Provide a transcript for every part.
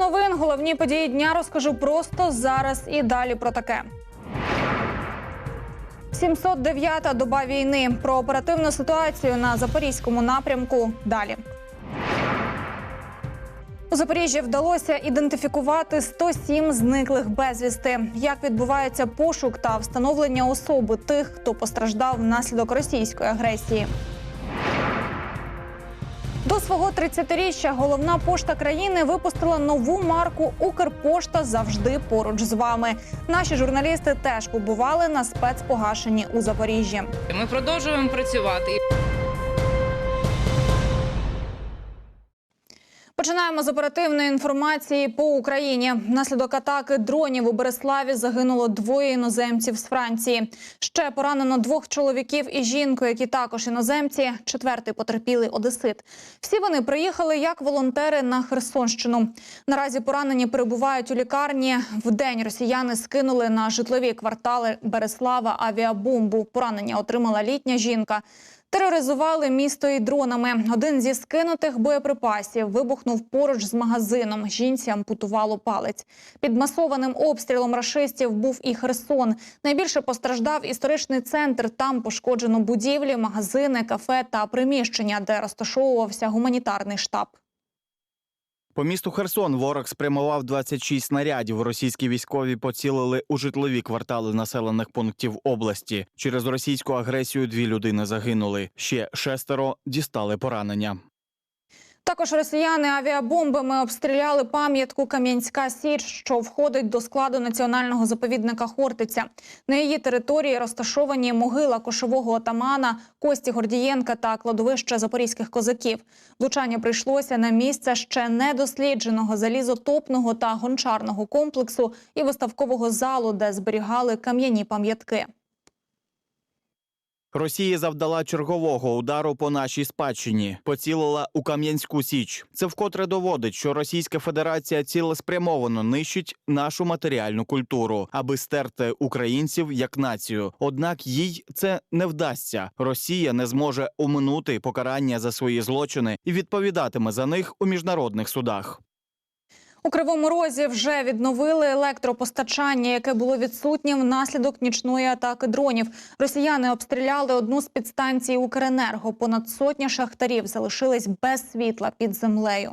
Новин. Головні події дня розкажу просто зараз і далі про таке. 709-та доба війни. Про оперативну ситуацію на запорізькому напрямку. Далі. У Запоріжжі вдалося ідентифікувати 107 зниклих безвісти. Як відбувається пошук та встановлення особи тих, хто постраждав внаслідок російської агресії. До свого 30-річчя головна пошта країни випустила нову марку Укрпошта завжди поруч з вами. Наші журналісти теж побували на спецпогашенні у Запоріжжі. Ми продовжуємо працювати. Починаємо з оперативної інформації по Україні. Внаслідок атаки дронів у Береславі загинуло двоє іноземців з Франції. Ще поранено двох чоловіків і жінку, які також іноземці. Четвертий потерпілий одесит. Всі вони приїхали як волонтери на Херсонщину. Наразі поранені перебувають у лікарні. В день росіяни скинули на житлові квартали Береслава авіабомбу. Поранення отримала літня жінка. Тероризували місто і дронами. Один зі скинутих боєприпасів вибухнув поруч з магазином. Жінці ампутувало палець. Під масованим обстрілом рашистів був і Херсон. Найбільше постраждав історичний центр. Там пошкоджено будівлі, магазини, кафе та приміщення, де розташовувався гуманітарний штаб. По місту Херсон ворог спрямував 26 снарядів. Російські військові поцілили у житлові квартали населених пунктів області. Через російську агресію дві людини загинули. Ще шестеро дістали поранення. Також росіяни авіабомбами обстріляли пам'ятку Кам'янська Січ, що входить до складу національного заповідника Хортиця. На її території розташовані могила кошового отамана Кості Гордієнка та кладовище запорізьких козаків. Влучання прийшлося на місце ще недослідженого залізотопного та гончарного комплексу і виставкового залу, де зберігали кам'яні пам'ятки. Росія завдала чергового удару по нашій спадщині, поцілила у Кам'янську Січ. Це вкотре доводить, що Російська Федерація цілеспрямовано нищить нашу матеріальну культуру, аби стерти українців як націю. Однак їй це не вдасться. Росія не зможе оминути покарання за свої злочини і відповідатиме за них у міжнародних судах. У Кривому Розі вже відновили електропостачання, яке було відсутнє внаслідок нічної атаки дронів. Росіяни обстріляли одну з підстанцій Укренерго. Понад сотня шахтарів залишились без світла під землею.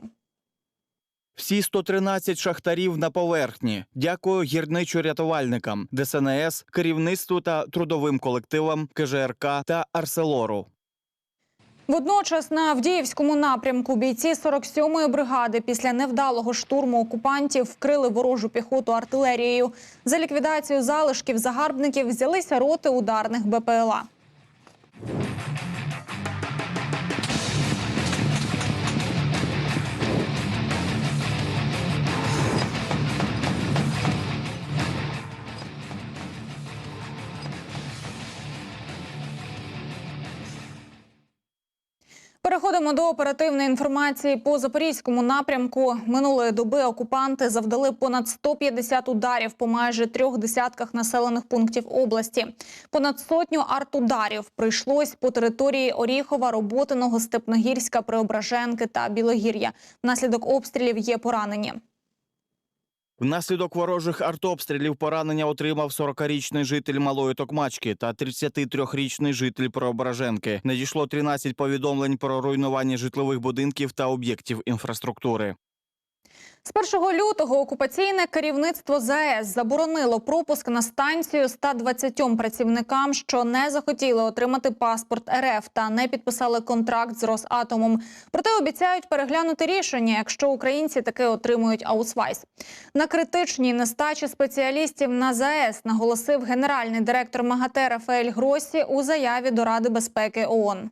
Всі 113 шахтарів на поверхні. Дякую гірничо-рятувальникам, ДСНС, керівництву та трудовим колективам КЖРК та Арселору. Водночас на Авдіївському напрямку бійці 47-ї бригади після невдалого штурму окупантів вкрили ворожу піхоту артилерією. За ліквідацію залишків загарбників взялися роти ударних БПЛА. Переходимо до оперативної інформації по запорізькому напрямку. Минулої доби окупанти завдали понад 150 ударів по майже трьох десятках населених пунктів області. Понад сотню артударів прийшлось по території Оріхова, Роботиного, Степногірська, Преображенки та Білогір'я. Внаслідок обстрілів є поранені. Внаслідок ворожих артобстрілів поранення отримав 40-річний житель Малої Токмачки та 33-річний житель Преображенки. Надійшло 13 повідомлень про руйнування житлових будинків та об'єктів інфраструктури. З 1 лютого окупаційне керівництво ЗАЕС заборонило пропуск на станцію 120 працівникам, що не захотіли отримати паспорт РФ та не підписали контракт з Росатомом. Проте обіцяють переглянути рішення, якщо українці таки отримують аусвайс. На критичній нестачі спеціалістів на ЗАЕС наголосив генеральний директор МАГАТЕ Рафаель Гросі у заяві до Ради безпеки ООН.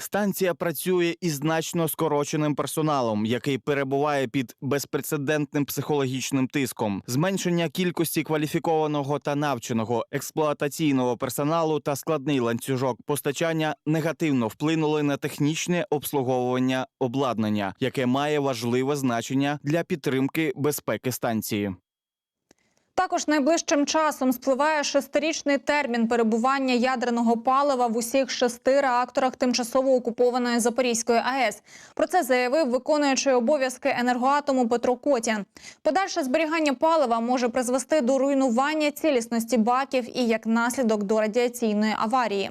Станція працює із значно скороченим персоналом, який перебуває під безпрецедентним психологічним тиском. Зменшення кількості кваліфікованого та навченого експлуатаційного персоналу та складний ланцюжок постачання негативно вплинули на технічне обслуговування обладнання, яке має важливе значення для підтримки безпеки станції. Також найближчим часом спливає шестирічний термін перебування ядерного палива в усіх шести реакторах тимчасово окупованої Запорізької АЕС. Про це заявив виконуючий обов'язки енергоатому Петро Котін. Подальше зберігання палива може призвести до руйнування цілісності баків і як наслідок до радіаційної аварії.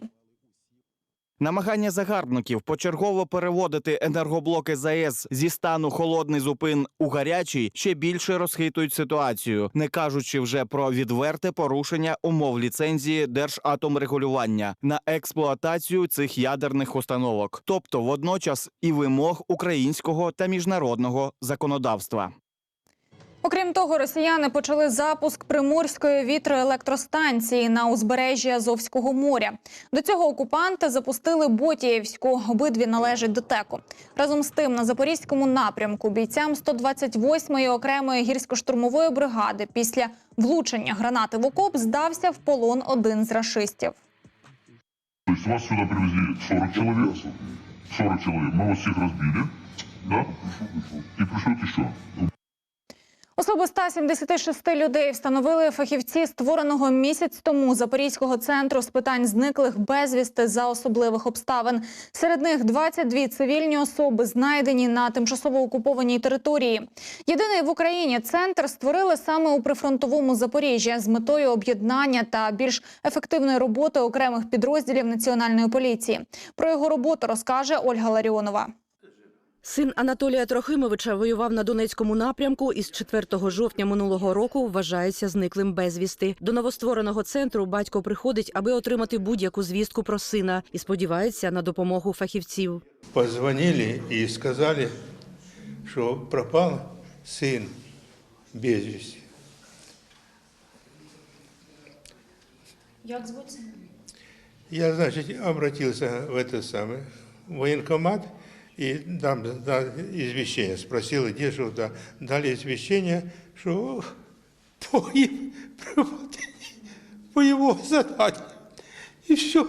Намагання загарбників почергово переводити енергоблоки ЗАЕС зі стану холодний зупин у гарячий ще більше розхитують ситуацію, не кажучи вже про відверте порушення умов ліцензії Держатомрегулювання на експлуатацію цих ядерних установок, тобто водночас і вимог українського та міжнародного законодавства. Окрім того, росіяни почали запуск приморської вітроелектростанції на узбережжі Азовського моря. До цього окупанти запустили Ботіївську. Обидві належать до ТЕКу. Разом з тим, на запорізькому напрямку бійцям 128-ї окремої гірсько-штурмової бригади після влучення гранати в окоп здався в полон один з рашистів. То есть вас сюда привезли 40 человек, 40 человек, мы вас всех разбили, да, и пришлют еще. Особи 176 людей встановили фахівці створеного місяць тому Запорізького центру з питань зниклих безвісти за особливих обставин. Серед них 22 цивільні особи знайдені на тимчасово окупованій території. Єдиний в Україні центр створили саме у прифронтовому Запоріжжі з метою об'єднання та більш ефективної роботи окремих підрозділів національної поліції. Про його роботу розкаже Ольга Ларіонова. Син Анатолія Трохимовича воював на Донецькому напрямку і з 4 жовтня минулого року вважається зниклим безвісти. До новоствореного центру батько приходить, аби отримати будь-яку звістку про сина і сподівається на допомогу фахівців. Позвонили и сказали, что пропал сын без вести. Як звуть сина? Я, значит, обратился в это самое военкомат и там да, извещение. Спросил, где же да, дали извещение, что по, по его заданию. И все.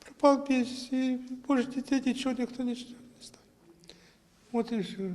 Пропал без и Больше детей ничего никто не ждет. Вот и все.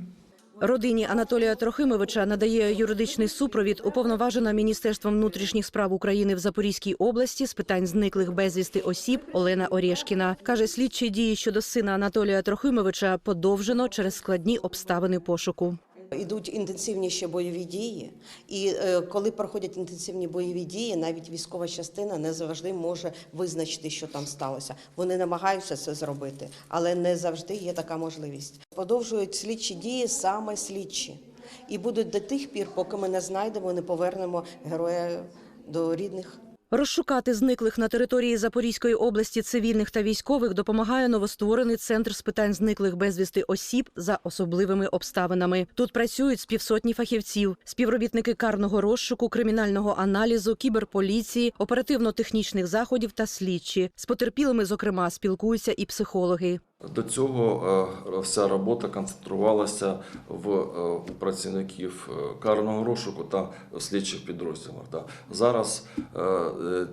Родині Анатолія Трохимовича надає юридичний супровід уповноважена Міністерством внутрішніх справ України в Запорізькій області з питань зниклих безвісти осіб Олена Орєшкіна. Каже, слідчі дії щодо сина Анатолія Трохимовича подовжено через складні обставини пошуку. Ідуть інтенсивні ще бойові дії, і е, коли проходять інтенсивні бойові дії, навіть військова частина не завжди може визначити, що там сталося. Вони намагаються це зробити, але не завжди є така можливість. Подовжують слідчі дії саме слідчі, і будуть до тих пір, поки ми не знайдемо, не повернемо героя до рідних. Розшукати зниклих на території Запорізької області цивільних та військових допомагає новостворений центр з питань зниклих безвісти осіб за особливими обставинами. Тут працюють з півсотні фахівців, співробітники карного розшуку, кримінального аналізу, кіберполіції, оперативно-технічних заходів та слідчі. З потерпілими, зокрема, спілкуються і психологи. До цього е, вся робота концентрувалася в е, працівників е, карного розшуку та слідчих підрозділах. Зараз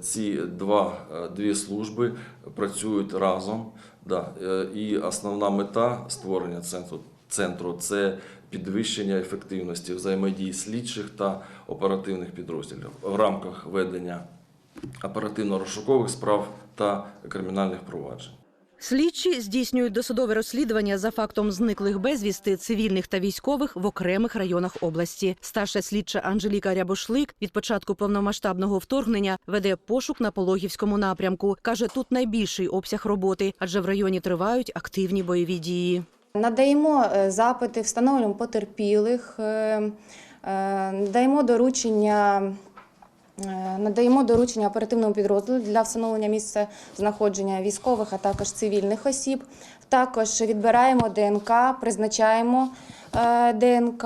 ці два, дві служби працюють разом. І основна мета створення центру, центру це підвищення ефективності взаємодії слідчих та оперативних підрозділів в рамках ведення оперативно-розшукових справ та кримінальних проваджень. Слідчі здійснюють досудове розслідування за фактом зниклих безвісти цивільних та військових в окремих районах області. Старша слідча Анжеліка Рябошлик від початку повномасштабного вторгнення веде пошук на Пологівському напрямку. каже, тут найбільший обсяг роботи, адже в районі тривають активні бойові дії. Надаємо е, запити, встановлюємо потерпілих, е, е, надаємо доручення. Е, Надаємо доручення оперативному підрозділу для встановлення місця знаходження військових, а також цивільних осіб. Також відбираємо ДНК, призначаємо е, ДНК.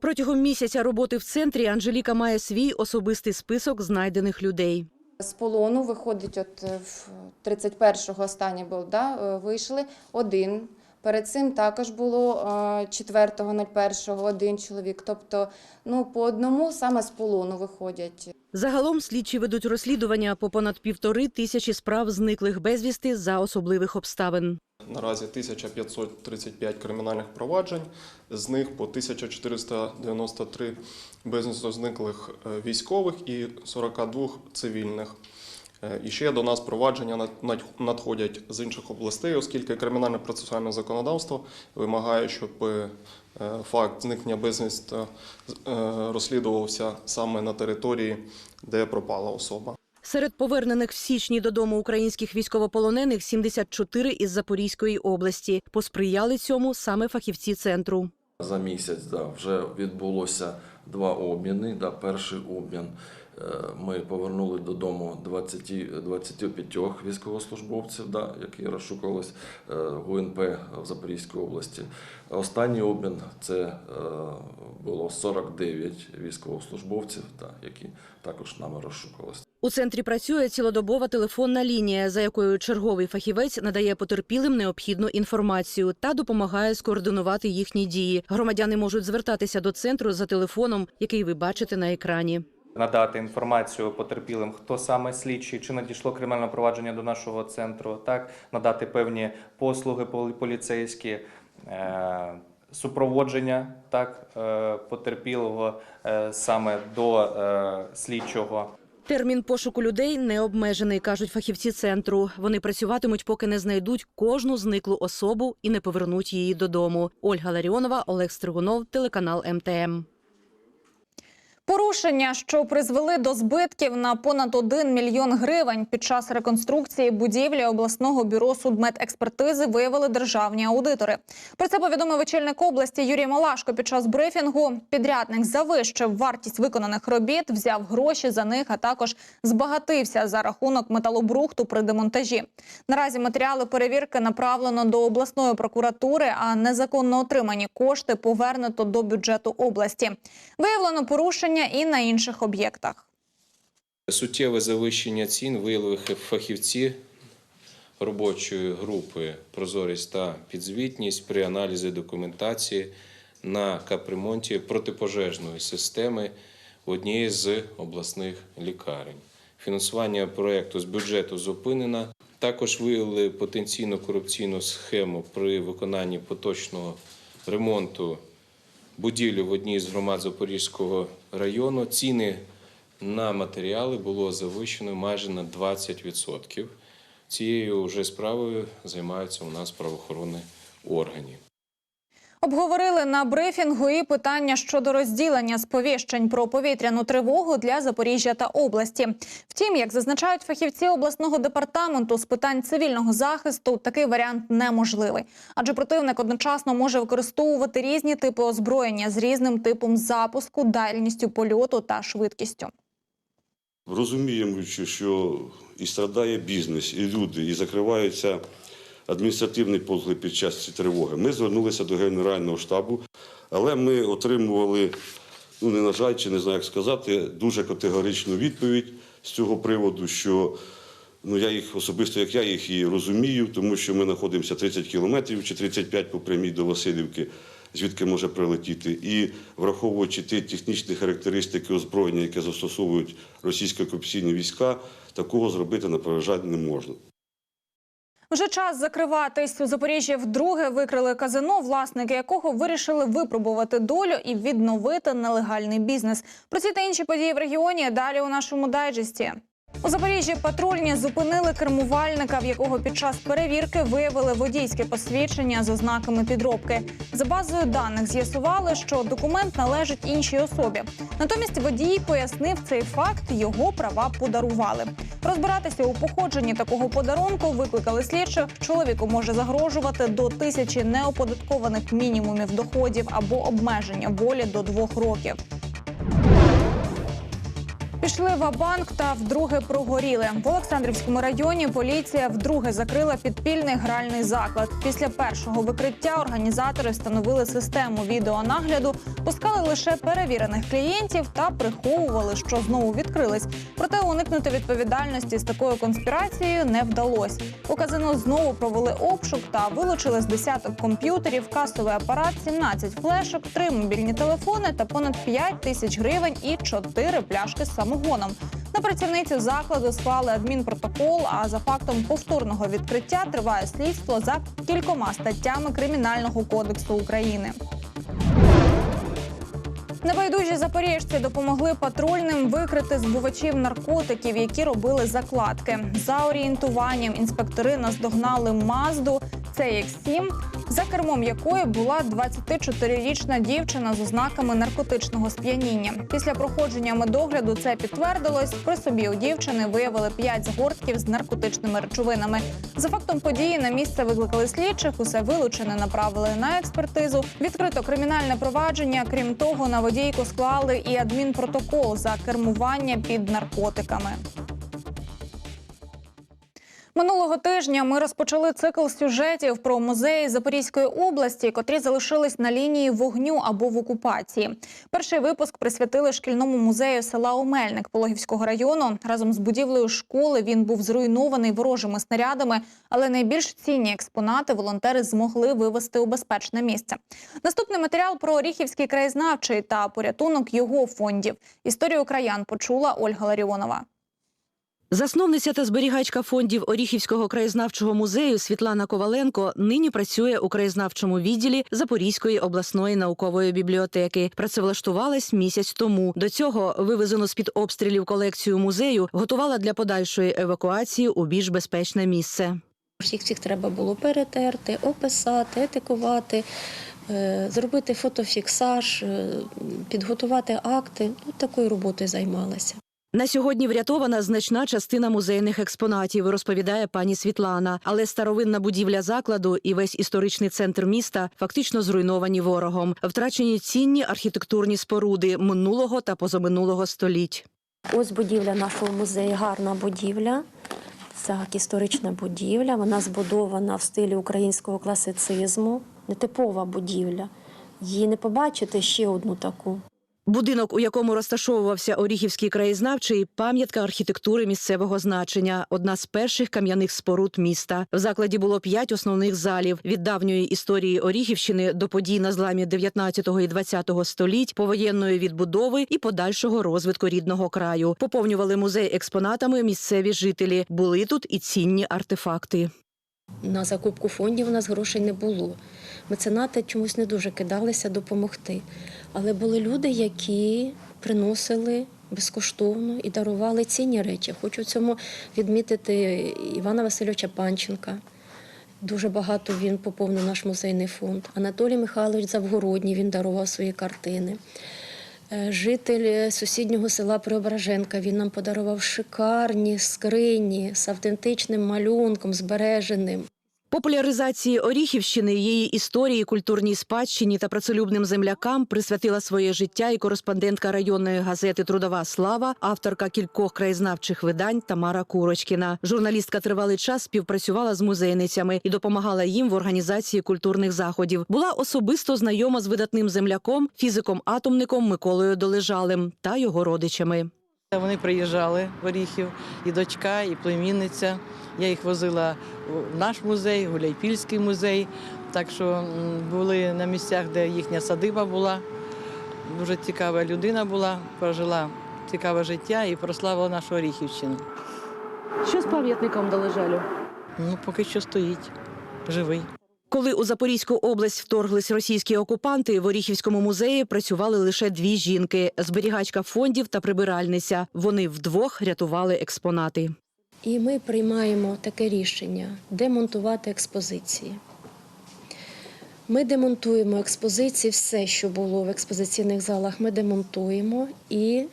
Протягом місяця роботи в центрі Анжеліка має свій особистий список знайдених людей. З полону виходить, от в 31-го останнє був, да, е, вийшли один. Перед цим також було е, 4.01 один чоловік. Тобто, ну по одному саме з полону виходять. Загалом слідчі ведуть розслідування по понад півтори тисячі справ зниклих безвісти за особливих обставин. Наразі 1535 кримінальних проваджень, з них по 1493 безвісно зниклих е, військових і 42 цивільних. Е, І ще до нас провадження над- над- надходять з інших областей, оскільки кримінальне процесуальне законодавство вимагає, щоб е, факт зникнення безвісти е, розслідувався саме на території, де пропала особа. Серед повернених в січні додому українських військовополонених 74 із Запорізької області. Посприяли цьому саме фахівці центру. За місяць да, вже відбулося два обміни. Да, перший обмін ми повернули додому 20, 25 військовослужбовців, да, які розшукувались е, ГУНП в Запорізькій області. Останній обмін це е, було 49 військовослужбовців, да, які також нами розшукувалися. У центрі працює цілодобова телефонна лінія, за якою черговий фахівець надає потерпілим необхідну інформацію та допомагає скоординувати їхні дії. Громадяни можуть звертатися до центру за телефоном, який ви бачите на екрані. Надати інформацію потерпілим, хто саме слідчий, чи надійшло кримінальне провадження до нашого центру, так надати певні послуги полі- поліцейські. е, Супроводження так е, потерпілого е, саме до слідчого. Термін пошуку людей не обмежений, кажуть фахівці центру. Вони працюватимуть, поки не знайдуть кожну зниклу особу і не повернуть її додому. Ольга Ларіонова, Олег Стригунов, телеканал МТМ. Порушення, що призвели до збитків на понад 1 мільйон гривень під час реконструкції будівлі обласного бюро судмедекспертизи виявили державні аудитори. Про це повідомив очільник області Юрій Малашко під час брифінгу. Підрядник завищив вартість виконаних робіт, взяв гроші за них, а також збагатився за рахунок металобрухту при демонтажі. Наразі матеріали перевірки направлено до обласної прокуратури, а незаконно отримані кошти повернуто до бюджету області. Виявлено порушення і на інших об'єктах. Суттєве завищення цін виявили фахівці робочої групи Прозорість та підзвітність при аналізі документації на капремонті протипожежної системи в одній з обласних лікарень. Фінансування проекту з бюджету зупинено. Також виявили потенційно корупційну схему при виконанні поточного ремонту будівлі в одній з громад Запорізького району. Ціни на матеріали було завищено майже на 20%. Цією вже справою займаються у нас правоохоронні органи. Обговорили на брифінгу і питання щодо розділення сповіщень про повітряну тривогу для Запоріжжя та області. Втім, як зазначають фахівці обласного департаменту з питань цивільного захисту, такий варіант неможливий, адже противник одночасно може використовувати різні типи озброєння з різним типом запуску, дальністю польоту та швидкістю. Розуміємо, що- і страдає бізнес, і люди, і закриваються адміністративні послуги під час тривоги. Ми звернулися до Генерального штабу, але ми отримували, ну не на жаль, чи не знаю, як сказати, дуже категоричну відповідь з цього приводу, що ну я їх особисто, як я їх і розумію, тому що ми знаходимося 30 кілометрів чи 35 по прямій до Васильівки, звідки може прилетіти. І враховуючи ті технічні характеристики озброєння, яке застосовують російські окупаційні війська, такого зробити на не можна. Вже час закриватись у Запоріжжі. Вдруге викрили казино, власники якого вирішили випробувати долю і відновити нелегальний бізнес. Про ці та інші події в регіоні далі у нашому дайджесті. У Запоріжжі патрульні зупинили кермувальника, в якого під час перевірки виявили водійське посвідчення з ознаками підробки. За базою даних з'ясували, що документ належить іншій особі. Натомість водій пояснив цей факт, його права подарували. Розбиратися у походженні такого подарунку викликали слідчих. Чоловіку може загрожувати до тисячі неоподаткованих мінімумів доходів або обмеження волі до двох років. Пішли в банк та вдруге прогоріли. В Олександрівському районі поліція вдруге закрила підпільний гральний заклад. Після першого викриття організатори встановили систему відеонагляду, пускали лише перевірених клієнтів та приховували, що знову відкрились. Проте уникнути відповідальності з такою конспірацією не вдалося. У казино знову провели обшук та вилучили з десяток комп'ютерів, касовий апарат, 17 флешок, три мобільні телефони та понад 5 тисяч гривень і 4 пляшки самогону. Самогоном. На працівницю закладу склали адмінпротокол. А за фактом повторного відкриття триває слідство за кількома статтями Кримінального кодексу України. Небайдужі запоріжці допомогли патрульним викрити збувачів наркотиків, які робили закладки. За орієнтуванням інспектори наздогнали Мазду CX-7, за кермом якої була 24-річна дівчина з ознаками наркотичного сп'яніння. Після проходження медогляду це підтвердилось. При собі у дівчини виявили 5 згортків з наркотичними речовинами. За фактом події на місце викликали слідчих. Усе вилучене направили на експертизу. Відкрито кримінальне провадження. Крім того, на водійку склали і адмінпротокол за кермування під наркотиками. Минулого тижня ми розпочали цикл сюжетів про музеї Запорізької області, котрі залишились на лінії вогню або в окупації. Перший випуск присвятили шкільному музею села Омельник Пологівського району. Разом з будівлею школи він був зруйнований ворожими снарядами, але найбільш цінні експонати волонтери змогли вивезти у безпечне місце. Наступний матеріал про Оріхівський краєзнавчий та порятунок його фондів. Історію краян почула Ольга Ларіонова. Засновниця та зберігачка фондів Оріхівського краєзнавчого музею Світлана Коваленко нині працює у краєзнавчому відділі Запорізької обласної наукової бібліотеки. Працевлаштувалась місяць тому. До цього вивезену з під обстрілів колекцію музею готувала для подальшої евакуації у більш безпечне місце. Їх всіх треба було перетерти, описати, етикувати, е, зробити фотофіксаж, е, підготувати акти. Ну, такою роботою займалася. На сьогодні врятована значна частина музейних експонатів, розповідає пані Світлана. Але старовинна будівля закладу і весь історичний центр міста фактично зруйновані ворогом. Втрачені цінні архітектурні споруди минулого та позаминулого століть. Ось будівля нашого музею, гарна будівля. Так, історична будівля. Вона збудована в стилі українського класицизму. Нетипова будівля. Її не побачите ще одну таку. Будинок, у якому розташовувався Оріхівський краєзнавчий, пам'ятка архітектури місцевого значення, одна з перших кам'яних споруд міста. В закладі було п'ять основних залів від давньої історії Оріхівщини до подій на зламі 19 і 20 століть, повоєнної відбудови і подальшого розвитку рідного краю. Поповнювали музей експонатами місцеві жителі. Були тут і цінні артефакти. На закупку фондів у нас грошей не було. Меценати чомусь не дуже кидалися допомогти. Але були люди, які приносили безкоштовно і дарували цінні речі. Хочу в цьому відмітити Івана Васильовича Панченка. Дуже багато він поповнив наш музейний фонд. Анатолій Михайлович Завгородній він дарував свої картини. Е, Житель сусіднього села Преображенка він нам подарував шикарні скрині з автентичним малюнком, збереженим. Популяризації Оріхівщини, її історії, культурній спадщині та працелюбним землякам присвятила своє життя і кореспондентка районної газети Трудова слава, авторка кількох краєзнавчих видань Тамара Курочкіна. Журналістка тривалий час співпрацювала з музейницями і допомагала їм в організації культурних заходів. Була особисто знайома з видатним земляком, фізиком-атомником Миколою Долежалем та його родичами. Вони приїжджали в Оріхів, і дочка, і племінниця. Я їх возила в наш музей, Гуляйпільський музей. Так що були на місцях, де їхня садиба була. Дуже цікава людина була, прожила цікаве життя і прославила нашу Оріхівщину. Що з пам'ятником Долежалю? Ну, поки що стоїть, живий. Коли у Запорізьку область вторглись російські окупанти, в Оріхівському музеї працювали лише дві жінки: зберігачка фондів та прибиральниця. Вони вдвох рятували експонати. І ми приймаємо таке рішення демонтувати експозиції. Ми демонтуємо експозиції, все, що було в експозиційних залах, ми демонтуємо і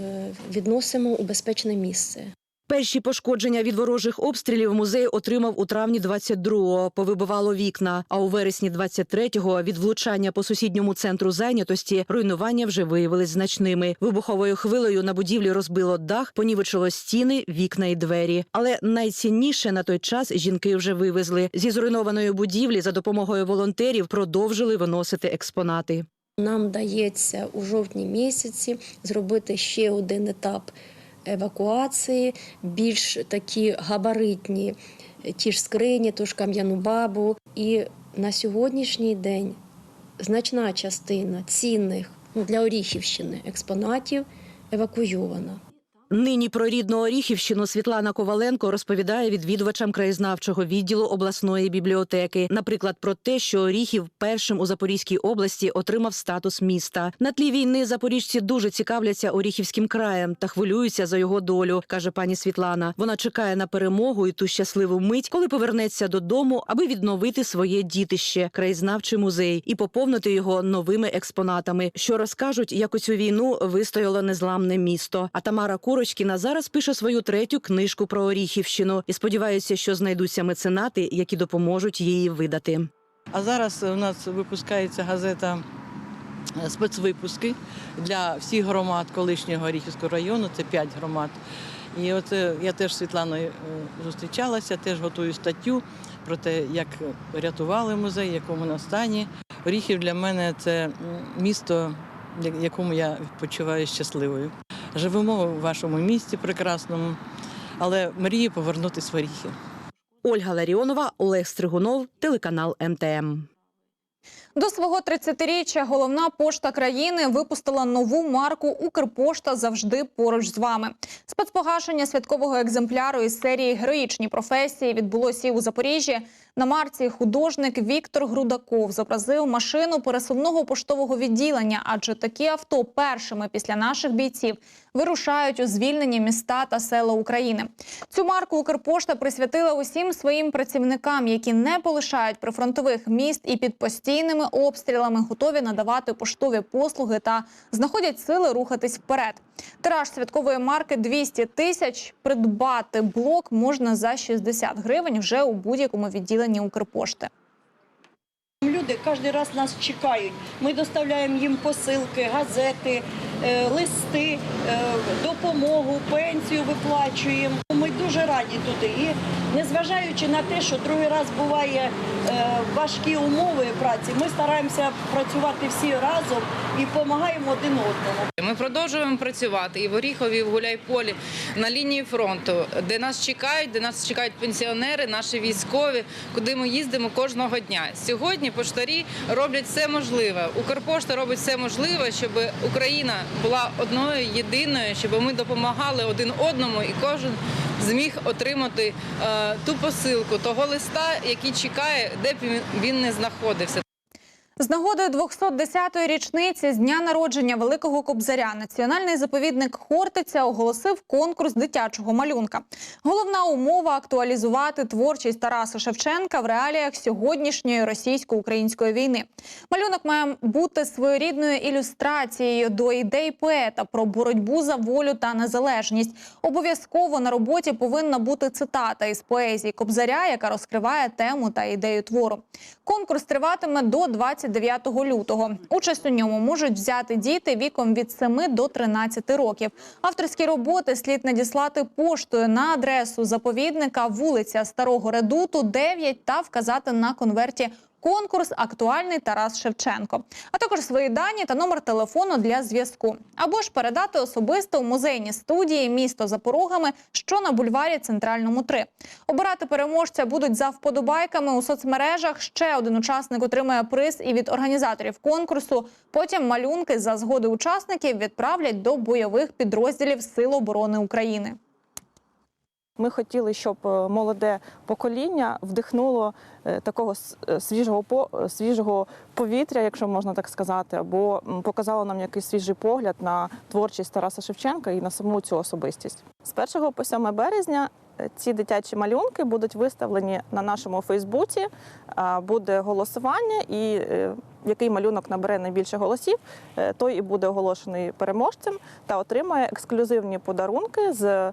е, відносимо у безпечне місце. Перші пошкодження від ворожих обстрілів музей отримав у травні 22-го, повибивало вікна. А у вересні 23-го від влучання по сусідньому центру зайнятості руйнування вже виявились значними. Вибуховою хвилею на будівлі розбило дах, понівечило стіни, вікна і двері. Але найцінніше на той час жінки вже вивезли зі зруйнованої будівлі за допомогою волонтерів. Продовжили виносити експонати. Нам вдається у жовтні місяці зробити ще один етап евакуації, більш такі габаритні, ті ж скрині, ту ж кам'яну бабу. І на сьогоднішній день значна частина цінних ну, для Оріхівщини експонатів евакуйована. Нині про рідну Оріхівщину Світлана Коваленко розповідає відвідувачам краєзнавчого відділу обласної бібліотеки. Наприклад, про те, що Оріхів першим у Запорізькій області отримав статус міста. На тлі війни запоріжці дуже цікавляться Оріхівським краєм та хвилюються за його долю, каже пані Світлана. Вона чекає на перемогу і ту щасливу мить, коли повернеться додому, аби відновити своє дітище, краєзнавчий музей, і поповнити його новими експонатами, що розкажуть, як у цю війну вистояло незламне місто. А Тамара Курочкіна зараз пише свою третю книжку про Оріхівщину і сподівається, що знайдуться меценати, які допоможуть її видати. А зараз у нас випускається газета е, спецвипуски для всіх громад колишнього Оріхівського району. Це п'ять громад. І от е, я теж з Світланою е, зустрічалася, теж готую статтю про те, як рятували музей, в якому на стані. Оріхів для мене це місто, в якому я почуваю щасливою. Живемо в вашому місті прекрасному, але мрію повернутися в Оріхів. Ольга Ларіонова, Олег Стригунов, телеканал МТМ. До свого 30-річчя головна пошта країни випустила нову марку Укрпошта завжди поруч з вами. Спецпогашення святкового екземпляру із серії Героїчні професії відбулося і у Запоріжжі. На марці художник Віктор Грудаков зобразив машину пересувного поштового відділення, адже такі авто першими після наших бійців вирушають у звільнені міста та села України. Цю марку Укрпошта присвятила усім своїм працівникам, які не полишають прифронтових міст і під постійними обстрілами готові надавати поштові послуги та знаходять сили рухатись вперед. Тираж святкової марки 200 тисяч. Придбати блок можна за 60 гривень вже у будь-якому відділенні Укрпошти. Люди кожен раз нас чекають. Ми доставляємо їм посилки, газети, листи, е, допомогу, пенсію виплачуємо. Ми дуже раді туди. І незважаючи на те, що другий раз буває е, важкі умови праці, ми стараємося працювати всі разом і допомагаємо один одному. Ми продовжуємо працювати і в Оріхові, і в Гуляйполі на лінії фронту, де нас чекають, де нас чекають пенсіонери, наші військові, куди ми їздимо кожного дня. Сьогодні поштарі роблять все можливе. Укрпошта робить все можливе, щоб Україна була одною єдиною, щоб ми допомагали один одному, і кожен зміг отримати е, ту посилку, того листа, який чекає, де б він- він не знаходився. З нагоди 210-ї річниці з дня народження Великого Кобзаря національний заповідник Хортиця оголосив конкурс дитячого малюнка. Головна умова актуалізувати творчість Тараса Шевченка в реаліях сьогоднішньої російсько-української війни. Малюнок має бути своєрідною ілюстрацією до ідей поета про боротьбу за волю та незалежність. Обов'язково на роботі повинна бути цитата із поезії Кобзаря, яка розкриває тему та ідею твору. Конкурс триватиме до 29 лютого. Участь у ньому можуть взяти діти віком від 7 до 13 років. Авторські роботи слід надіслати поштою на адресу заповідника вулиця Старого Редуту 9 та вказати на конверті Конкурс актуальний Тарас Шевченко, а також свої дані та номер телефону для зв'язку, або ж передати особисто у музейні студії місто за порогами, що на бульварі Центральному 3. Обирати переможця будуть за вподобайками у соцмережах. Ще один учасник отримає приз і від організаторів конкурсу. Потім малюнки за згоди учасників відправлять до бойових підрозділів Сил оборони України. Ми хотіли, щоб е, молоде покоління вдихнуло е, такого е, свіжого по- свіжого повітря, якщо можна так сказати, або показало нам якийсь свіжий погляд на творчість Тараса Шевченка і на саму цю особистість. З 1 по 7 березня ці дитячі малюнки будуть виставлені на нашому Фейсбуці. Буде голосування, і який малюнок набере найбільше голосів, той і буде оголошений переможцем та отримає ексклюзивні подарунки з